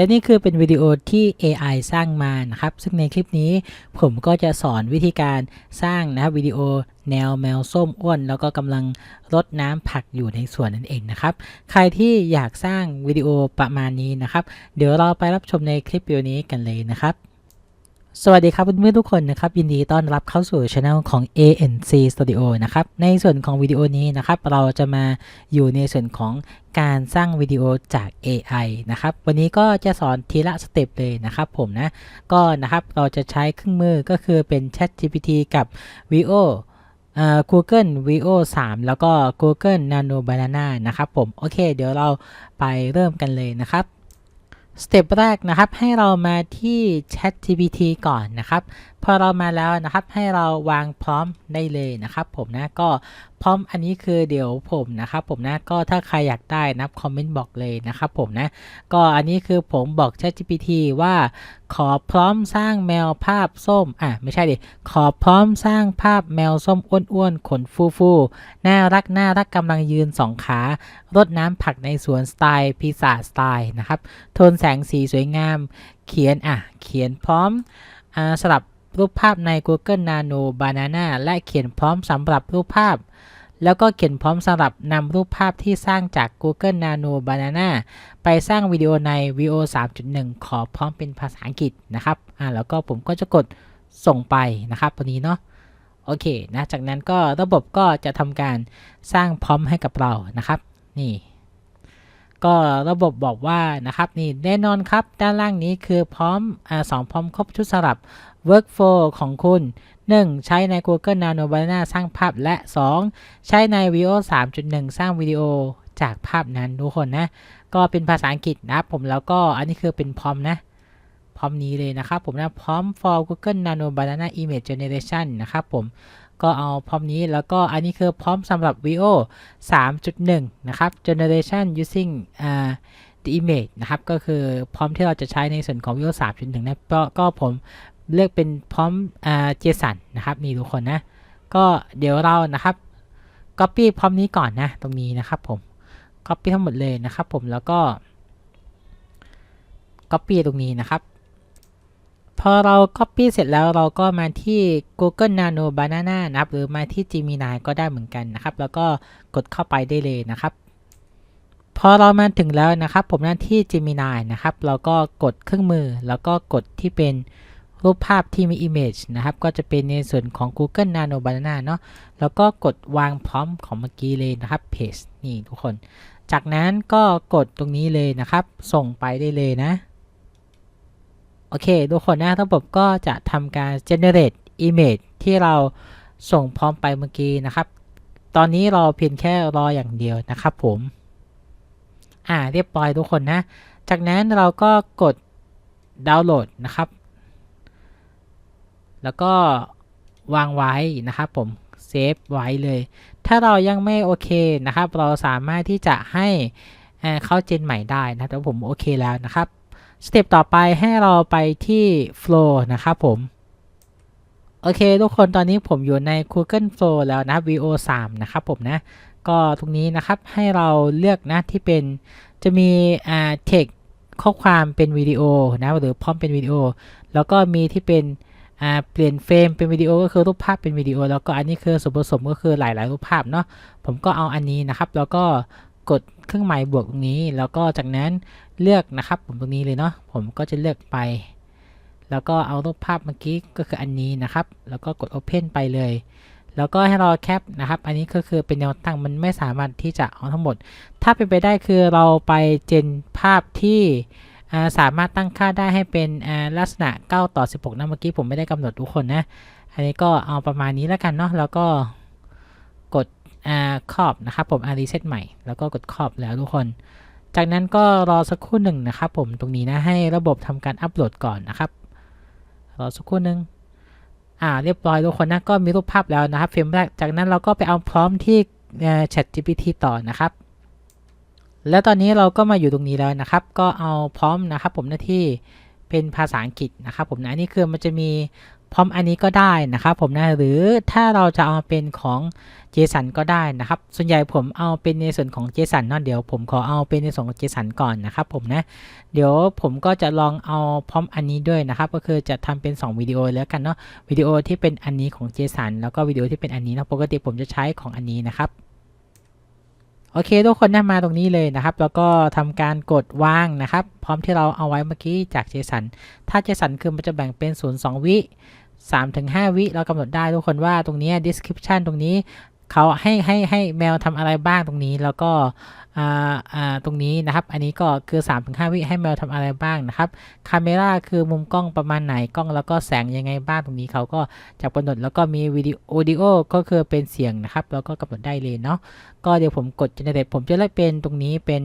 และนี่คือเป็นวิดีโอที่ AI สร้างมานะครับ ซึ่งในคลิปนี้ผมก็จะสอนวิธีการสร้างนะครับวิดีโอแนวแมวส้มอ้วน แล้วก็กำลังรดน้ำผักอยู่ในสวนนั่นเองนะครับ ใครที่อยากสร้างวิดีโอประมาณนี้นะครับ เดี๋ยวเราไปรับชมในคลิปวิดีโอนี้กันเลยนะครับ สวัสดีครับเพื่อนๆทุกคนนะครับยินดีต้อนรับเข้าสู่ช anel ของ ANC Studio นะครับในส่วนของวิดีโอนี้นะครับเราจะมาอยู่ในส่วนของการสร้างวิดีโอจาก AI นะครับวันนี้ก็จะสอนทีละสเต็ปเลยนะครับผมนะก็นะครับเราจะใช้เครื่องมือก็คือเป็น ChatGPT กับ Vio เอ่อ Google Vio 3 แล้วก็ Google Nano Banana นะครับผมโอเค เดี๋ยวเราไปเริ่มกันเลยนะครับ สเต็ปแรกนะครับ ให้เรามาที่ Chat GPT ก่อนนะครับ พอเรามาแล้วนะครับให้เราวางพร้อมได้เลยนะครับ ผมนะก็พร้อมอันนี้คือเดี๋ยวผมนะครับผมนะก็ถ้าใครอยากได้นะคอมเมนต์บอกเลยนะครับผมนะก็อันนี้คือผมบอก Chat GPT ว่า ขอพร้อมสร้างแมวภาพส้มอะไม่ใช่ดิขอพร้อมสร้างภาพแมวส้มอ้วนๆขนฟูๆน่ารักน่ารักกำลังยืนสองขารดน้ำผักในสวนสไตล์พิซซ่าสไตล์นะครับโทนแสงสีสวยงาม เขียนอะเขียนพร้อมอ่าสลับ รูปภาพใน Google Nano Banana และเขียนพร้อมสำหรับรูปภาพ แล้วก็เขียนพร้อมสำหรับนำรูปภาพที่สร้างจาก Google Nano Banana ไปสร้างวิดีโอใน VO 3.1 ขอพร้อมเป็นภาษาอังกฤษนะครับอ่าแล้วก็ผมก็จะกดส่งไปนะครับตัวนี้เนาะโอเคนะจากนั้นก็ระบบก็จะทำการสร้างพร้อมให้กับเรานะครับ นี่ ก็ระบบบอกว่านะครับนี่แน่นอนครับ ด้านล่างนี้คือพร้อมอสองพร้อมครบชุดสำหรับ workflow ของคุณ 1. ใช้ใน Google Nano Banana สร้างภาพและ 2. ใช้ใน Veo 3.1 สร้างวิดีโอจากภาพนั้นทุกคนนะ ก็เป็นภาษาอังกฤษนะผมแล้วก็อันนี้คือเป็นพร้อมนะ พร้อมนี้เลยนะครับผมนะพร้อม for Google Nano Banana Image Generation นะครับผมก็เอาพร้อมนี้แล้วก็อันนี้คือพร้อมสำหรับ Veo 3.1 นะครับ Generation using อ่า the image นะครับ ก็คือพร้อมที่เราจะใช้ในส่วนของ Veo 3.1นะก็ก็ผม เลือกเป็นพร้อมอ่า JSON นะครับนี่ทุกคนนะ ก็เดี๋ยวเรานะครับ Copy พร้อมนี้ก่อนนะ ตรงนี้นะครับผม Copy ทั้งหมดเลยนะครับผมแล้วก็ Copy ตรงนี้นะครับพอเรา Copy เสร็จแล้วเราก็มาที่ Google Nano Banana นะครับ หรือมาที่ Gemini ก็ได้เหมือนกันนะครับ แล้วก็กดเข้าไปได้เลยนะครับ พอเรามาถึงแล้วนะครับ ผมหน้าที่ Gemini นะครับ เราก็กดเครื่องมือ แล้วก็กดที่เป็น รูปภาพที่มี Image นะครับ ก็จะเป็นในส่วนของ Google Nano Banana เนาะแล้วก็กดวางพร้อมของเมื่อกี้เลยนะครับ Paste นี่ทุกคน จากนั้นก็กดตรงนี้เลยนะครับ ส่งไปได้เลยนะ โอเค ทุกคนนะระบบก็จะทำการ generate image ที่เราส่งพร้อมไปเมื่อกี้นะครับ ตอนนี้เราเพียงแค่รออย่างเดียวนะครับผม อ่าเรียบร้อยทุกคนนะ จากนั้นเราก็กดดาวน์โหลดนะครับ แล้วก็วางไว้นะครับผมเซฟไว้เลย ถ้าเรายังไม่โอเคนะครับ เราสามารถที่จะให้เข้าเจนใหม่ได้นะแต่ผมโอเคแล้วนะครับสเต็ปต่อไปให้เราไปที่ Flow นะครับผมโอเคทุกคนตอนนี้ผมอยู่ใน Google Flow แล้วนะ VO 3นะครับผมนะ ก็ตรงนี้นะครับให้เราเลือกนะที่เป็นจะมีอ่า text ข้อความเป็นวิดีโอนะหรือพร้อมเป็นวิดีโอ แล้วก็มีที่เป็น อ่าเปลี่ยนเฟรมเป็นวิดีโอก็คือรูปภาพเป็นวิดีโอ แล้วก็อันนี้คือส่วนผสมก็คือหลาย ๆ รูปภาพเนาะผมก็เอาอันนี้นะครับ แล้วก็กดเครื่องหมายบวกตรงนี้ แล้วก็จากนั้นเลือกนะครับ ผมตรงนี้เลยเนาะผมก็จะเลือกไป แล้วก็เอารูปภาพเมื่อกี้ก็คืออันนี้นะครับ แล้วก็กด Open ไปเลยแล้วก็ให้เราแคปนะครับ อันนี้ก็คือเป็นแนวตั้งมันไม่สามารถที่จะเอาทั้งหมด ถ้าเป็นไปได้คือเราไปเจนภาพที่ สามารถตั้งค่าได้ให้เป็นลักษณะ 9 ต่อ 16 นะเมื่อกี้ผมไม่ได้กำหนดทุกคนนะ อันนี้ก็เอาประมาณนี้แล้วกันเนาะแล้วก็กดอ่าครอบนะครับผมอารีเซตใหม่แล้วก็กดครอบแล้วทุกคน จากนั้นก็รอสักครู่หนึ่งนะครับผมตรงนี้นะให้ระบบทำการอัปโหลดก่อนนะครับรอสักครู่หนึ่งอ่าเรียบร้อยทุกคนนะก็มีรูปภาพแล้วนะครับเฟรมแรกจากนั้นเราก็ไปเอาพร้อมที่ Chat GPT ต่อนะครับ แล้วตอนนี้เราก็มาอยู่ตรงนี้แล้วนะครับ ก็เอาพร้อมนะครับผมหน้าที่เป็นภาษาอังกฤษนะครับผมนะอันนี้คือมันจะมีพร้อมอันนี้ก็ได้นะครับผมนะหรือถ้าเราจะเอาเป็นของ JSON ก็ได้นะครับ ส่วนใหญ่ผมเอาเป็นในส่วนของ JSON เนาะเดี๋ยวผมขอเอาเป็นในส่วนของ JSON ก่อนนะครับผมนะเดี๋ยวผมก็จะลองเอาพร้อมอันนี้ด้วยนะครับ ก็คือจะทำเป็น 2 วิดีโอแล้วกันเนาะวิดีโอที่เป็นอันนี้ของ JSON แล้วก็วิดีโอที่เป็นอันนี้นะปกติผมจะใช้ของอันนี้นะครับ โอเคทุกคนนะมาตรงนี้เลยนะครับ แล้วก็ทำการกดวางนะครับ พร้อมที่เราเอาไว้เมื่อกี้จากเจสันถ้าเจสันคือมันจะแบ่งเป็น 0 2 วิ3-5วิเรากำหนดได้ทุกคนว่าตรงนี้ description ตรงนี้เขาให้ให้ให้แมวทำอะไรบ้างตรงนี้ แล้วก็ตรงนี้นะครับ อันนี้ก็คือ 3-5 วิให้แมวทำอะไรบ้างนะครับคาเมราคือมุมกล้องประมาณไหนกล้องแล้วก็แสงยังไงบ้างตรงนี้เขาก็จะกำหนดแล้วก็มีวิดีโอดิโอก็คือเป็นเสียงนะครับ แล้วก็กำหนดได้เลยเนาะก็เดี๋ยวผมกด generate ผมจะเลือกเป็นตรงนี้เป็น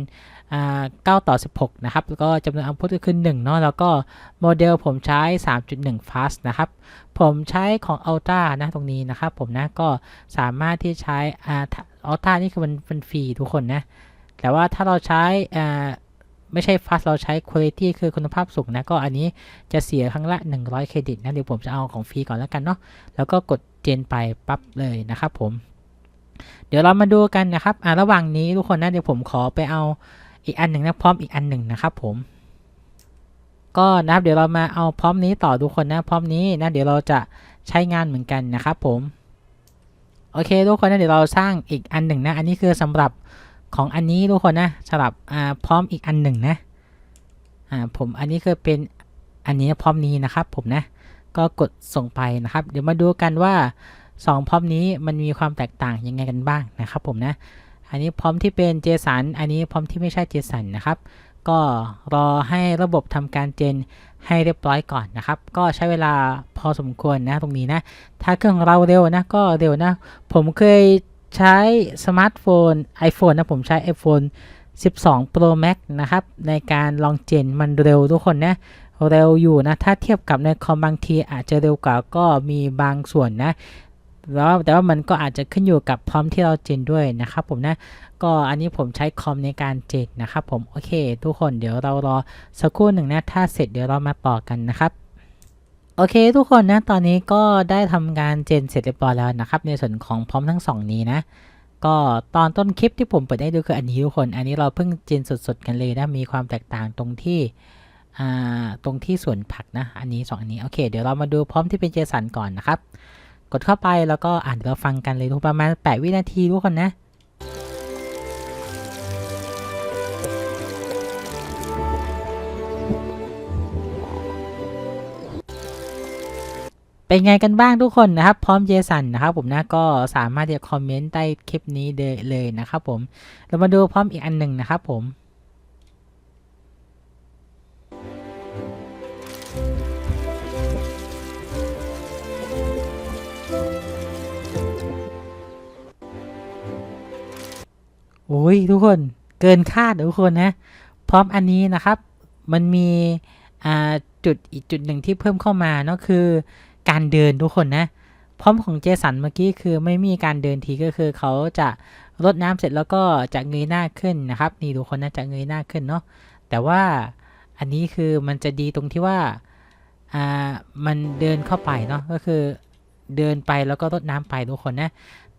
อ่า9ต่อ 16 นะครับ แล้วก็จำนวน output ก็คือ1เนาะแล้วก็โมเดลผมใช้ 3.1 fast นะครับ ผมใช้ของ Ultra นะตรงนี้นะครับ ผมนะก็สามารถที่ใช้อ่า Ultra นี่คือมันฟรีทุกคนนะ แต่ว่าถ้าเราใช้อ่าไม่ใช่ fast เราใช้ quality คือคุณภาพสูงนะ ก็อันนี้จะเสียครั้งละ 100 เครดิตนะ เดี๋ยวผมจะเอาของฟรีก่อนแล้วกันเนาะ แล้วก็กดเจนไปปั๊บเลยนะครับผม เดี๋ยวเรามาดูกันนะครับอ่าระหว่างนี้ทุกคนนะ เดี๋ยวผมขอไปเอาอีกอันหนึ่งนะพร้อมอีกอันหนึ่งนะครับผม ก็นะครับเดี๋ยวเรามาเอาพร้อมนี้ต่อทุกคนนะ พร้อมนี้นะ เดี๋ยวเราจะใช้งานเหมือนกันนะครับผม โอเคทุกคนนะเดี๋ยวเราสร้างอีกอันหนึ่งนะ อันนี้คือสำหรับ ของอันนี้ทุกคนนะสำหรับอ่าพร้อมอีกอันหนึ่งนะอ่าผมอันนี้คือเป็นอันนี้พร้อมนี้นะครับผมนะก็กดส่งไปนะครับ เดี๋ยวมาดูกันว่าสองพร้อมนี้มันมีความแตกต่างยังไงกันบ้างนะครับผมนะ อันนี้พร้อมที่เป็น JSON อันนี้พร้อมที่ไม่ใช่ JSON นะครับ ก็รอให้ระบบทำการเจนให้เรียบร้อยก่อนนะครับ ก็ใช้เวลาพอสมควรนะตรงนี้นะ ถ้าเครื่องเราเร็วนะก็เร็วนะ ผมเคย ใช้สมาร์ทโฟน iPhone นะผมใช้ iPhone 12 Pro Max นะครับ ในการลองเจนมันเร็วทุกคนนะ เร็วอยู่นะ ถ้าเทียบกับในคอมบางทีอาจจะเร็วกว่าก็มีบางส่วนนะแล้วแต่ว่ามันก็อาจจะขึ้นอยู่กับพร้อมที่เราเจนด้วยนะครับผมนะ ก็อันนี้ผมใช้คอมในการเจนนะครับผม โอเค ทุกคนเดี๋ยวเรารอสักครู่หนึ่งนะ ถ้าเสร็จเดี๋ยวเรามาต่อกันนะครับ โอเคทุกคนนะ ตอนนี้ก็ได้ทำการเจนเสร็จเรียบร้อยแล้วนะครับ ในส่วนของพร้อมทั้งสองนี้นะ ก็ตอนต้นคลิปที่ผมเปิดให้ดูคืออันนี้ทุกคน อันนี้เราเพิ่งเจนสดๆกันเลยนะ มีความแตกต่างตรงที่อ่าตรงที่ส่วนผักนะ อันนี้สองอันนี้ โอเค เดี๋ยวเรามาดูพร้อมที่เป็นเจสันก่อนนะครับ กดเข้าไปแล้วก็อ่านเราฟังกันเลยทุกประมาณ 8 วินาทีทุกคนนะ เป็นไงกันบ้างทุกคนนะครับ พร้อมเจสันนะครับผมนะก็สามารถที่จะคอมเมนต์ใต้คลิปนี้ได้เลยนะครับผม เรามาดูพร้อมอีกอันหนึ่งนะครับผมโอ้ยทุกคนเกินคาดทุกคนนะ พร้อมอันนี้นะครับ มันมีจุดอีกจุดหนึ่งที่เพิ่มเข้ามาเนาะคือ การเดินทุกคนนะพร้อมของเจสันเมื่อกี้คือไม่มีการเดินทีก็คือเขาจะรดน้ำเสร็จแล้วก็จะเงยหน้าขึ้นนะครับ นี่ทุกคนนะจะเงยหน้าขึ้นเนาะแต่ว่าอันนี้คือมันจะดีตรงที่ว่าอ่ามันเดินเข้าไปเนาะก็คือเดินไปแล้วก็รดน้ำไปทุกคนนะ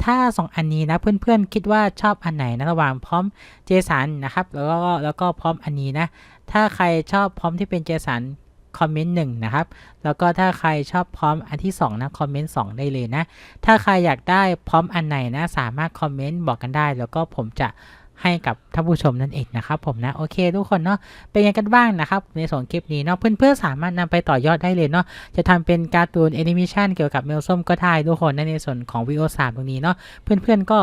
ถ้าสองอันนี้นะเพื่อนๆคิดว่าชอบอันไหนนะระหว่างพร้อมเจสันนะครับ แล้วก็แล้วก็พร้อมอันนี้นะถ้าใครชอบพร้อมที่เป็นเจสัน คอมเมนต์หนึ่งนะครับ แล้วก็ถ้าใครชอบพร้อมอันที่สองนะ คอมเมนต์สองได้เลยนะ ถ้าใครอยากได้พร้อมอันไหนนะ สามารถคอมเมนต์บอกกันได้ แล้วก็ผมจะให้กับท่านผู้ชมนั่นเองนะครับผมนะ โอเคทุกคนเนาะเป็นยังไงกันบ้างนะครับ ในส่วนคลิปนี้เนาะเพื่อนๆสามารถนำไปต่อยอดได้เลยเนาะจะทำเป็นการ์ตูนแอนิเมชันเกี่ยวกับเมลส้มก็ได้ทุกคนนะในส่วนของวิดีโอสามตรงนี้เนาะเพื่อนๆก็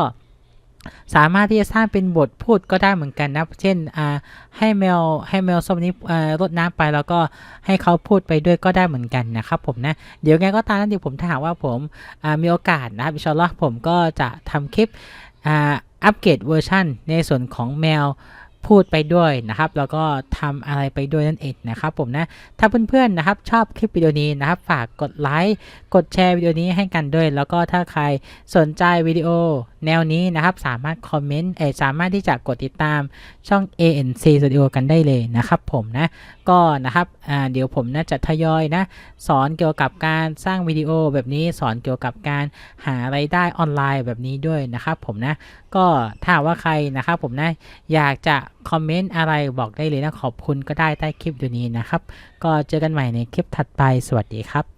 สามารถที่จะสร้างเป็นบทพูดก็ได้เหมือนกันนะ เช่นอ่าให้แมวให้แมวส้มนี้อ่ารดน้ำไปแล้วก็ให้เขาพูดไปด้วยก็ได้เหมือนกันนะครับผมนะ เดี๋ยวไงก็ตามนะเดี๋ยวผมถ้าหากว่าผมอ่ามีโอกาสนะครับอิชอลลอฮ์ผมก็จะทำคลิปอ่าอัปเกรดเวอร์ชันในส่วนของแมว พูดไปด้วยนะครับ แล้วก็ทำอะไรไปด้วยนั่นเองนะครับผมนะ ถ้าเพื่อนๆนะครับชอบคลิปวิดีโอนี้นะครับ ฝากกดไลค์ กดแชร์วิดีโอนี้ให้กันด้วย แล้วก็ถ้าใครสนใจวิดีโอแนวนี้นะครับ สามารถคอมเมนต์เอสามารถที่จะกดติดตามช่อง ANC Studio กันได้เลยนะครับผมนะ ก็นะครับเดี๋ยวผมน่าจะทยอยนะ สอนเกี่ยวกับการสร้างวิดีโอแบบนี้สอนเกี่ยวกับการหาไรายได้ออนไลน์แบบนี้ด้วยนะครับผมนะ ก็ถ้าว่าใครนะครับผมนะอยากจะ คอมเมนต์อะไรบอกได้เลยนะขอบคุณก็ได้ใต้คลิปดูนี้นะครับ ก็เจอกันใหม่ในคลิปถัดไปสวัสดีครับ